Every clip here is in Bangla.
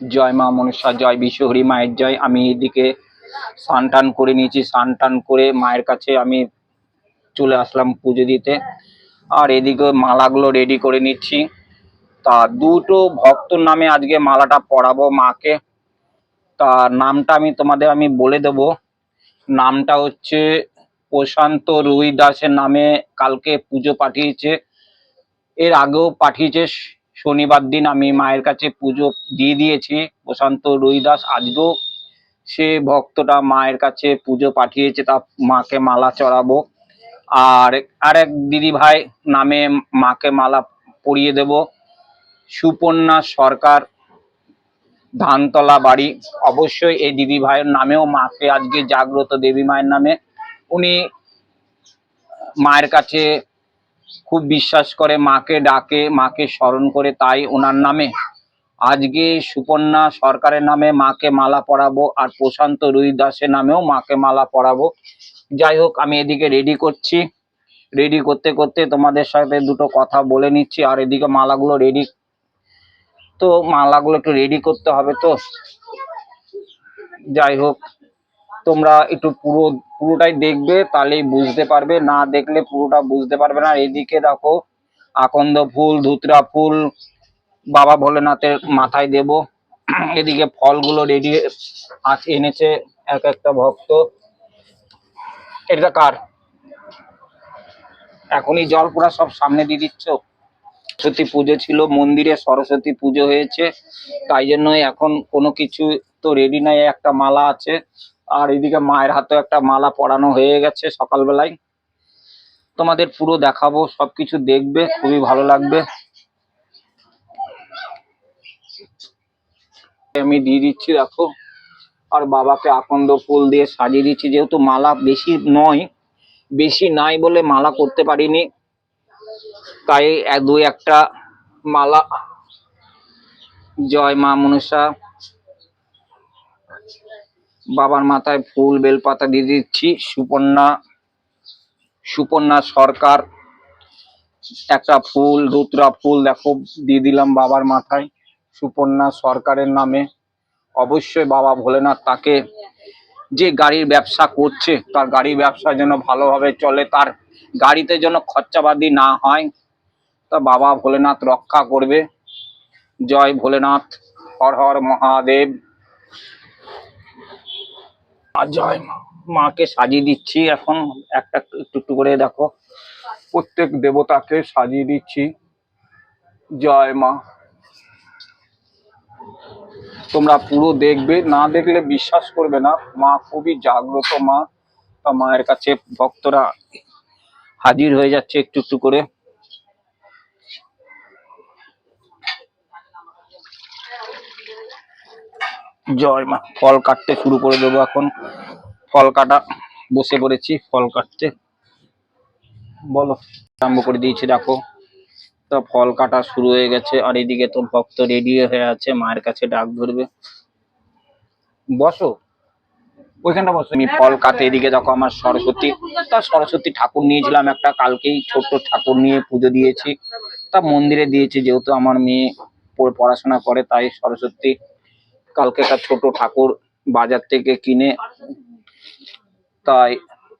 জয় মা মনসা, জয় বিশ্বহরি মায়ের জয়। আমি এদিকে স্নান টান করে নিয়েছি স্নান টান করে মায়ের কাছে আমি চলে আসলাম পুজো দিতে। আর এদিকে মালাগুলো রেডি করে নিচ্ছি। তা দুটো ভক্তর নামে আজকে মালাটা পরাবো মাকে। তা নামটা আমি তোমাদের আমি বলে দেব। নামটা হচ্ছে প্রশান্ত রুই দাসের নামে কালকে পুজো পাঠিয়েছে। এর আগেও পাঠিয়েছে শনিবার দিন আমি মায়ের কাছে পুজো দিয়ে দিয়েছি। প্রশান্ত রুই দাস আজকেও সে ভক্তটা মায়ের কাছে পুজো পাঠিয়েছে, তা মাকে মালা চড়াবো। আর আরেক দিদি ভাই নামে মাকে মালা পরিয়ে দেব। সুপর্ণা সরকার, ধানতলা বাড়ি। অবশ্যই এই দিদি ভাইয়ের নামেও মাকে আজকে জাগ্রত দেবী মায়ের নামে। উনি মায়ের কাছে খুব বিশ্বাস করে, মাকে ডাকে, মাকে স্মরণ করে তাই ওনার নামে। আজকে সুপর্ণা সরকারের নামে মাকে মালা পরাবো আর প্রশান্ত রুই দাসের নামেও মাকে মালা পরাবো। যাই হোক, আমি এদিকে রেডি করছি। রেডি করতে করতে তোমাদের সাথে দুটো কথা বলে নিচ্ছি আর এদিকে মালাগুলো রেডি তো মালাগুলো একটু রেডি করতে হবে তো। যাই হোক তোমরা একটু পুরো, পুরোটাই দেখবে, তাহলেই বুঝতে পারবে। না দেখলে পুরোটা বুঝতে পারবে না। এদিকে দেখো, আকন্দ ফুল, ধুতরা ফুল, বাবা ভোলেনাথের মাথায় দেব। এদিকে ফলগুলো রেডি এনেছে এক একটা ভক্ত। এটা কার? এখনই জল পোড়া সব সামনে দিয়ে দিচ্ছ? সরস্বতী পুজো ছিল, মন্দিরে সরস্বতী পুজো হয়েছে। তাই জন্য এখন কোনো কিছু তো রেডি নাই, একটা মালা আছে। আর এদিকে মায়ের হাতেও একটা মালা পরানো হয়ে গেছে সকালবেলায়। তোমাদের পুরো দেখাবো, সবকিছু দেখবে, খুবই ভালো লাগবে। আমি দিয়ে দিচ্ছি, দেখো। আর বাবাকে আকন্দ ফুল দিয়ে সাজিয়ে দিচ্ছি, যেহেতু মালা বেশি নয়, বেশি নাই বলে মালা করতে পারিনি। তাই দুই একটা মালা। জয় মা মনসা। বাবার মাথায় ফুল বেলপাতা দিয়ে দিচ্ছি। সুপর্ণা সুপর্ণা সরকার, একটা ফুল, রুদ্রা ফুল দেখো, দিয়ে দিলাম বাবার মাথায় সুপর্ণা সরকারের নামে। অবশ্যই বাবা ভোলেনাথ তাকে যে গাড়ির ব্যবসা করছে, তার গাড়ির ব্যবসা যেন ভালোভাবে চলে, তার গাড়িতে যেন খরচাবাদি না হয়, তা বাবা ভোলেনাথ রক্ষা করবে। জয় ভোলেনাথ, হর হর মহাদেব। আর জয় মা। মাকে সাজিয়ে দিচ্ছি এখন, একটা একটু একটু করে দেখো। প্রত্যেক দেবতাকে সাজিয়ে দিচ্ছি। জয় মা। তোমরা পুরো দেখবে, না দেখলে বিশ্বাস করবে না। মা খুবই জাগ্রত মা। তা মায়ের কাছে ভক্তরা হাজির হয়ে যাচ্ছে একটু একটু করে। জয় মা। ফল কাটতে শুরু করে দেবো এখন। ফল কাটা, বসে পড়েছি, ফল কাটতে। বলো, আরম্ভ করে দিয়েছি, দেখো। তো ফল কাটা শুরু হয়ে গেছে, আর এদিকে তো ভক্ত রেডি হয়ে আছে, মায়ের কাছে ডাক ধরবে। বসো। ওইখানটা বসো। আমি ফল কাটে এদিকে, দেখো আমার সরস্বতী। তা সরস্বতী ঠাকুর নিয়েছিলাম একটা, কালকেই ছোট্ট ঠাকুর নিয়ে পুজো দিয়েছি। তা মন্দিরে দিয়েছি, যেহেতু আমার মেয়ে পড়- পড়াশোনা করে, তাই সরস্বতী কালকে একটা ছোট ঠাকুর বাজার থেকে কিনে তাই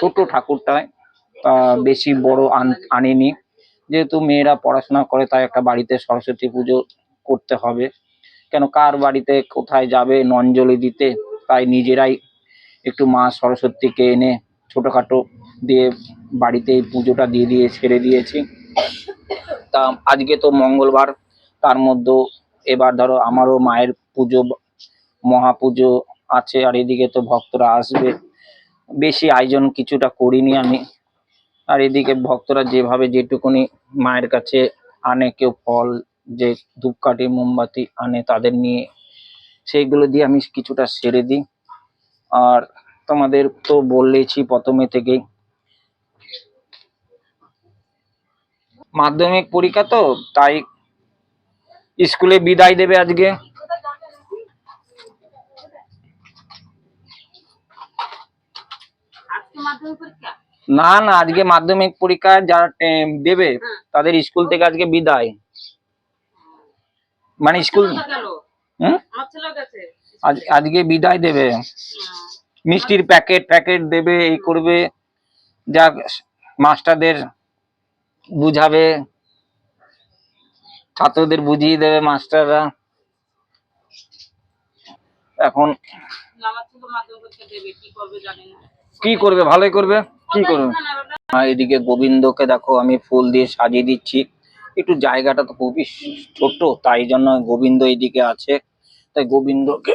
ছোট ঠাকুরটায় বেশি বড় আন- আনিনি। যেহেতু মেয়েরা পড়াশোনা করে, তাই একটা বাড়িতে সরস্বতী পুজো করতে হবে। কেন কার বাড়িতে কোথায় যাবে নঞ্জলি দিতে? তাই নিজেরাই একটু মা সরস্বতীকে এনে ছোটোখাটো দিয়ে বাড়িতে এই পুজোটা দিয়ে দিয়ে ছেড়ে দিয়েছি। তা আজকে তো মঙ্গলবার, তার মধ্যে এবার ধরো আমারও মায়ের পুজো মহাপুজো আছে, আর এদিকে তো ভক্তরা আসবে। বেশি আয়োজন কিছুটা করিনি আমি। আর এদিকে ভক্তরা যেভাবে যেটুকুনি মায়ের কাছে আনে, কেউ ফল, যে ধূপকাঠি, মোমবাতি আনে, তাদের নিয়ে সেইগুলো দিয়ে আমি কিছুটা সেরে দিই। আর তোমাদের তো বললেইছি প্রথমে থেকেই। মাধ্যমিক পরীক্ষা তো, তাই স্কুলে বিদায় দেবে আজকে আজকে মাধ্যমিক পরীক্ষা না না আজকে মাধ্যমিক পরীক্ষা যারা দেবে তাদের স্কুল থেকে আজকে বিদায়। মানে স্কুল আজকে বিদায় দেবে। মিষ্টির প্যাকেট প্যাকেট দেবে এই করবে। যা মাস্টারদের বুঝাবে। ছাত্রদের বুঝিয়ে দেবে মাস্টাররা। এখন আমার ছেলে মাধ্যমিক দেবে কি করবে জানি না। কি করবে? ভালোই করবে? কি করবে? এদিকে গোবিন্দকে দেখো, আমি ফুল দিয়ে সাজিয়ে দিচ্ছি। একটু জায়গাটা তো খুবই ছোট তাই জন্য গোবিন্দ এদিকে আছে। তাই গোবিন্দকে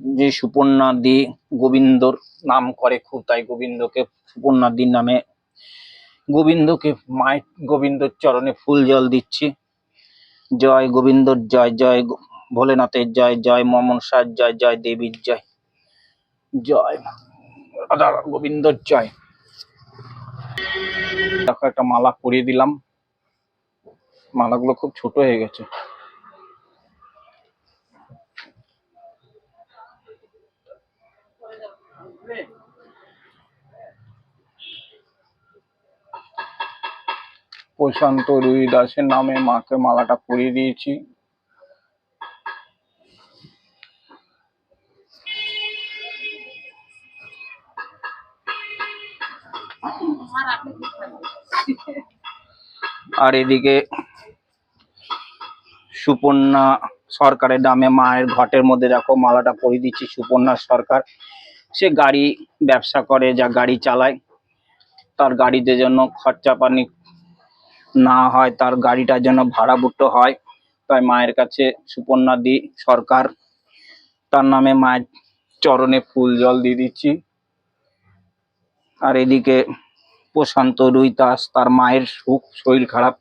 যে সুপর্ণা দি গোবিন্দর নাম করে খুব, তাই গোবিন্দকে সুপর্ণা দির নামে গোবিন্দকে মায়ের গোবিন্দর চরণে ফুল জল দিচ্ছি। জয় গোবিন্দর জয় জয় ভোলেনাথের জয় জয় মমন মমনসার জয় জয় দেবীর জয়। জয়। রাধা গোবিন্দর জয়। দেখো, একটা মালা পরিয়ে দিলাম। মালাগুলো খুব ছোট হয়ে গেছে। প্রশান্ত রুই দাসের নামে মাকে মালাটা পরিয়ে দিয়েছি। আর এদিকে সুপর্ণা সরকারের নামে মায়ের ঘটের মধ্যে দেখো মালাটা পরিয়ে দিচ্ছি সুপর্ণা সরকার। সে গাড়ি ব্যবসা করে, যা গাড়ি চালায়। তার গাড়িতে যেন খরচা পানি না হয়, তার গাড়িটা যেন ভাড়া বুটো হয়। তাই মায়ের কাছে সুপর্ণা দি সরকার। তার নামে মায়ের চরণে ফুল জল দিয়ে দিচ্ছি। আর এদিকে প্রশান্ত রুই দাস তার মায়ের সুখ, শরীর খারাপ।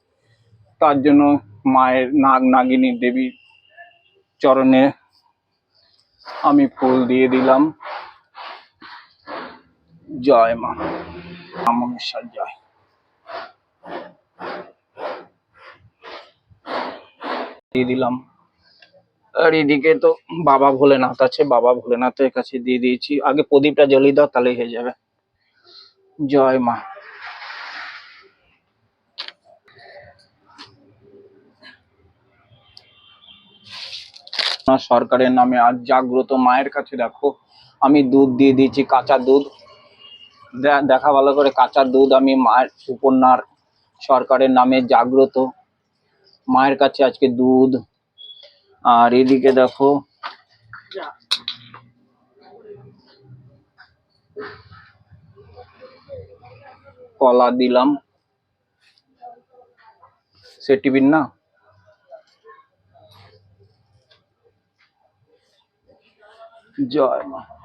তার জন্য মায়ের নাগ নাগিনী দেবীর চরণে আমি ফুল দিয়ে দিলাম। জয় মা আমনেশ্বর জয়। দিয়ে দিলাম। আর এদিকে তো বাবা ভোলেনাথ আছে, বাবা ভোলেনাথের কাছে দিয়ে দিয়েছি। আগে প্রদীপটা জ্বলিয়ে দাও, তাহলেই হয়ে যাবে। জয় মা। সরকারের নামে আজ জাগ্রত মায়ের কাছে দেখো, আমি দুধ দিয়ে দিয়েছি কাঁচা দুধ। দেখা ভালো করে, কাঁচা দুধ আমি মায়ের, সুপর্ণার সরকারের নামে জাগ্রত। মায়ের কাছে আজকে দুধ। আর এদিকে দেখো, কলা দিলাম। সে টিফিন না? জয় মা।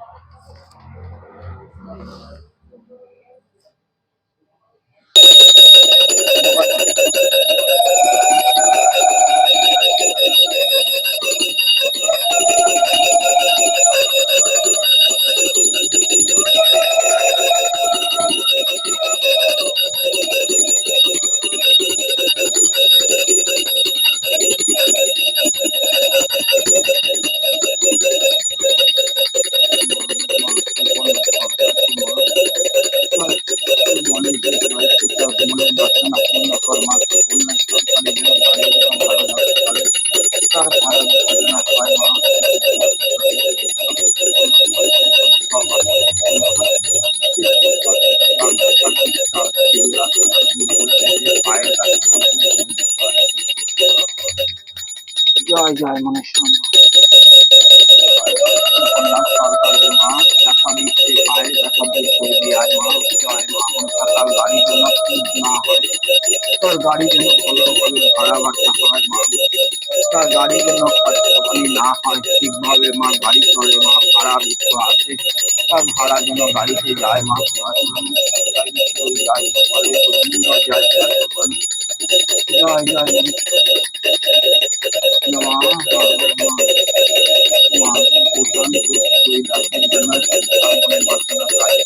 মনসা তার গাড়ি যেন খুব না হয় তার গাড়ি যেন ভালোভাবে ভাড়া বাড়তে হয় মা তার গাড়ি যেন খরচা পানি না হয় ঠিকভাবে মা গাড়ি চলে মা ভাড়া বিত্ত আছে তার ভাড়া যেন গাড়িতে যায় মা জয় মা জয় ঈশ্বর, জয়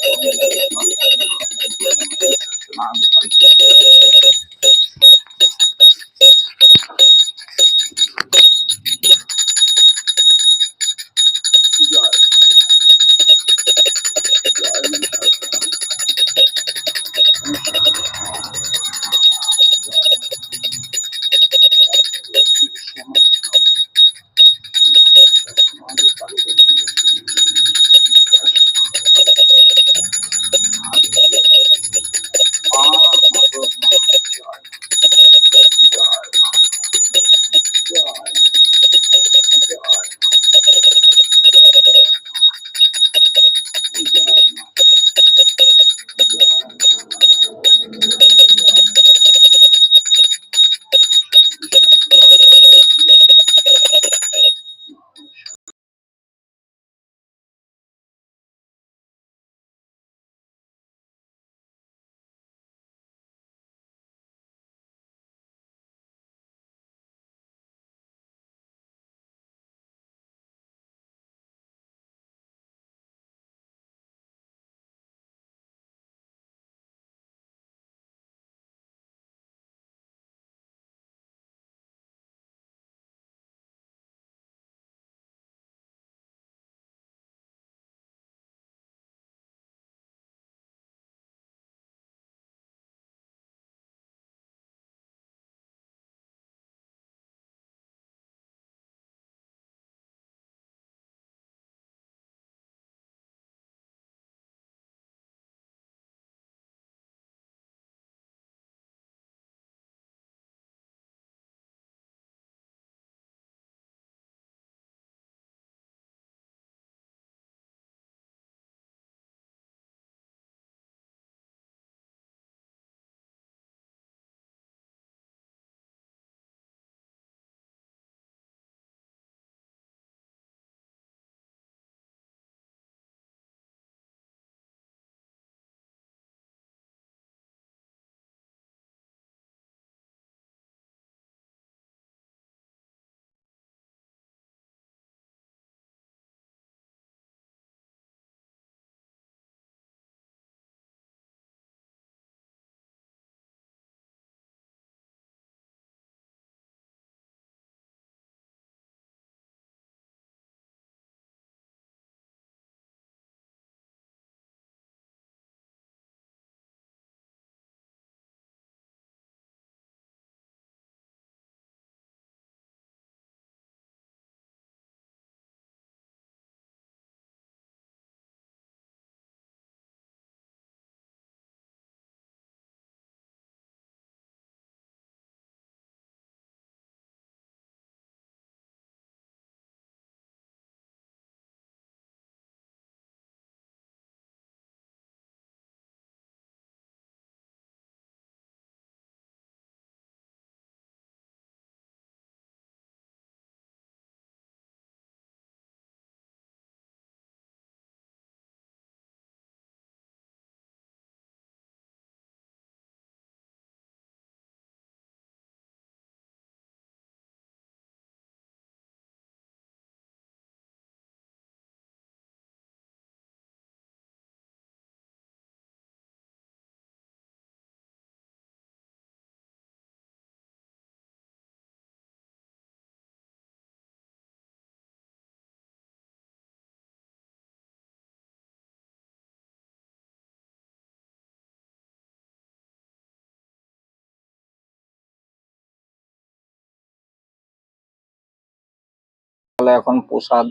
তাহলে এখন প্রসাদ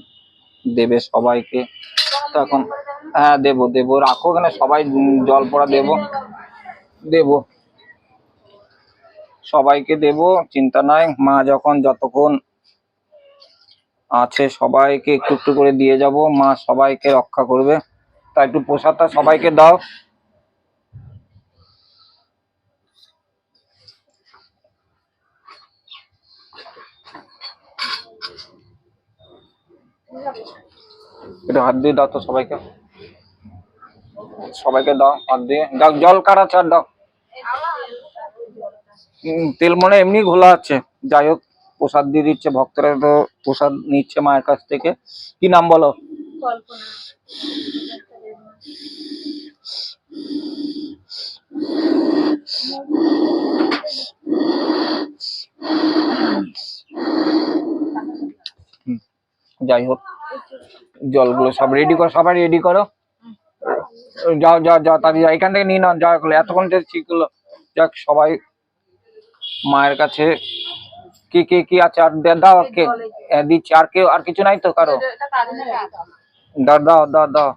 দেবে সবাইকে। তো এখন হ্যাঁ দেবো দেবো। রাখো ওখানে, সবাই জল পড়া দেবো। দেবো। সবাইকে দেবো, চিন্তা নাই। মা যখন যতক্ষণ আছে সবাইকে একটু একটু করে দিয়ে যাব। মা সবাইকে রক্ষা করবে। তা একটু প্রসাদটা সবাইকে দাও। একটু হাত দিয়ে দাও তো সবাইকে। সবাইকে দাও, হাত দিয়ে। দাও, জল কাটা চার দাও। তেল মনে এমনি ঘোলা আছে। যাই হোক, প্রসাদ দিয়ে দিচ্ছে, ভক্তরা তো প্রসাদ নিচ্ছে মায়ের কাছ থেকে। কি নাম বলো? যাই হোক। জলগুলো সব রেডি করো, সবাই রেডি করো। যাও যাও যাও, তাড়াতাড়ি যাও, এখান থেকে নিয়ে নাও যা করল এতক্ষণ যে ঠিক হলো। যাক, সবাই মায়ের কাছে কি কি কি আছে? আর দাও কে দিচ্ছি। আর কেউ, আর কিছু নাই তো কারও? দাও দাও দাও দাও।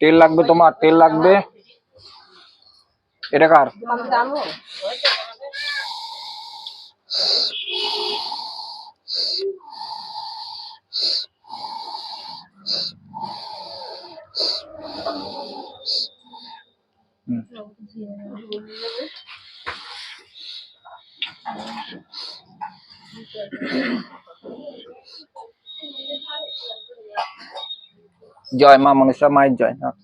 তেল লাগবে তোমার, তেল লাগবে। এটা কার। জয় মা মনসা মায়ের জয়। হ্যাঁ